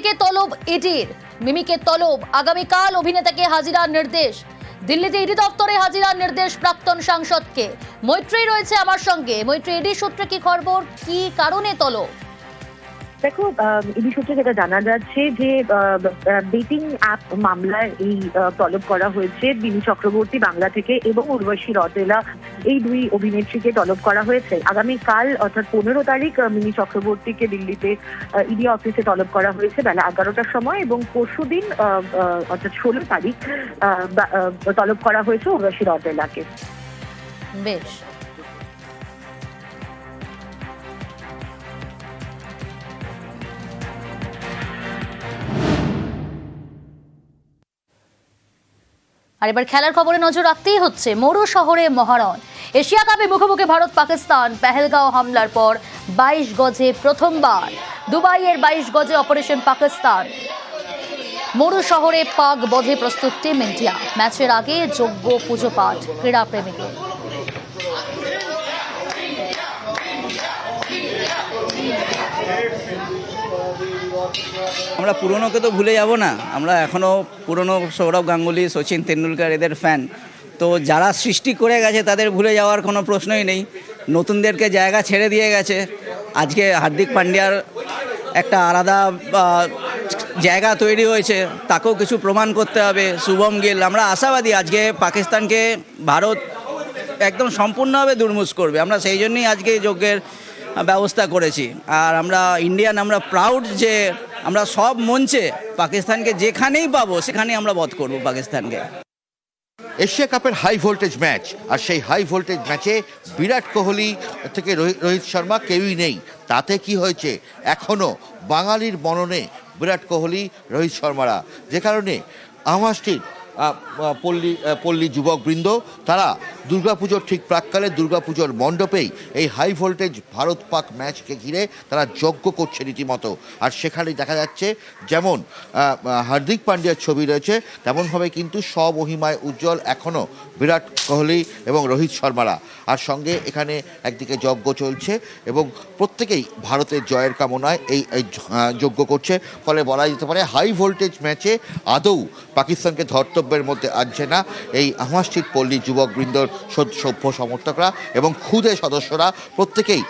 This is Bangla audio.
মিমিকে তলব ইডির মিমিকে তলব। আগামীকাল অভিনেতাকে হাজিরার নির্দেশ। দিল্লিতে ইডি দপ্তরে হাজিরার নির্দেশ প্রাক্তন সাংসদকে। মৈত্রী রয়েছে আমার সঙ্গে। মৈত্রী, ইডি সূত্রে কি খবর? কি কারণে তলব? দেখো ইডি সূত্রে যেটা জানা যাচ্ছে যে বেটিং অ্যাপ মামলায় এই তলব করা হয়েছে বিনি চক্রবর্তী বাংলা থেকে এবং উর্বশী রতেলা। এই দুই অভিনেত্রীকে তলব করা হয়েছে। আগামীকাল, অর্থাৎ পনেরো তারিখ মিনি চক্রবর্তীকে দিল্লিতে ইডি অফিসে তলব করা হয়েছে বেলা এগারোটার সময় এবং পরশু দিন অর্থাৎ ষোলো তারিখ তলব করা হয়েছে উর্বশী রতেলাকে। বেশ। আর এবার খেলার খবরে নজর রাখতেই হচ্ছে মরু শহরে মহারণ। এশিয়া কাপে মুখোমুখি ভারত পাকিস্তান পেহেলগাঁও হামলার পর বাইশ গজে প্রথমবার। দুবাইয়ের বাইশ গজে অপারেশন পাকিস্তান। মরু শহরে পাক বধে প্রস্তুত টিম ইন্ডিয়া। ম্যাচের আগে যোগ্য পুজো পাঠ ক্রীড়াপ্রেমীদের। আমরা পুরনোকে তো ভুলে যাব না। আমরা এখনও পুরনো সৌরভ গাঙ্গুলি, সচিন তেন্ডুলকার এদের ফ্যান তো যারা সৃষ্টি করে গেছে তাদের ভুলে যাওয়ার কোনো প্রশ্নই নেই। নতুনদেরকে জায়গা ছেড়ে দিয়ে গেছে। আজকে হার্দিক পান্ডিয়ার একটা আলাদা জায়গা তৈরি হয়েছে। তাকেও কিছু প্রমাণ করতে হবে। শুভম গিল। আমরা আশাবাদী আজকে পাকিস্তানকে ভারত একদম সম্পূর্ণভাবে দুর্মুষ করবে। আমরা সেই জন্যই আজকে যজ্ঞের ব্যবস্থা করেছি। আর আমরা ইন্ডিয়ান আমরা প্রাউড যে আমরা সব মঞ্চে পাকিস্তানকে যেখানেই পাবো, সেখানেই আমরা বধ করব পাকিস্তানকে। এশিয়া কাপের হাই ভোল্টেজ ম্যাচ আর সেই হাই ভোল্টেজ ম্যাচে বিরাট কোহলি থেকে রোহি- রোহিত শর্মা কেউই নেই। তাতে কি হয়েছে? এখনও বাঙালির মননে বিরাট কোহলি, রোহিত শর্মারা। যে কারণে আমাস্টির পল্লী পল্লী যুবকবৃন্দ, তারা দুর্গাপুজোর ঠিক প্রাককালে দুর্গাপুজোর মণ্ডপেই এই হাই ভোল্টেজ ভারত পাক ম্যাচকে ঘিরে তারা যজ্ঞ করছে রীতিমতো। আর সেখানে দেখা যাচ্ছে যেমন হার্দিক পান্ডিয়ার ছবি রয়েছে তেমনভাবে কিন্তু স্বমহিমায় উজ্জ্বল এখনও বিরাট কোহলি এবং রোহিত শর্মারা। আর সঙ্গে এখানে একদিকে যজ্ঞ চলছে এবং প্রত্যেকেই ভারতের জয়ের কামনায় এই যজ্ঞ করছে। ফলে বলা যেতে পারে হাই ভোল্টেজ ম্যাচে আদৌ পাকিস্তানকে ধর্তব্যের মধ্যে আনছে না। এই আমাস্টির পল্লী যুবকবৃন্দর সভ্য সমর্থকরা এবং ক্ষুদে সদস্যরা প্রত্যেকেই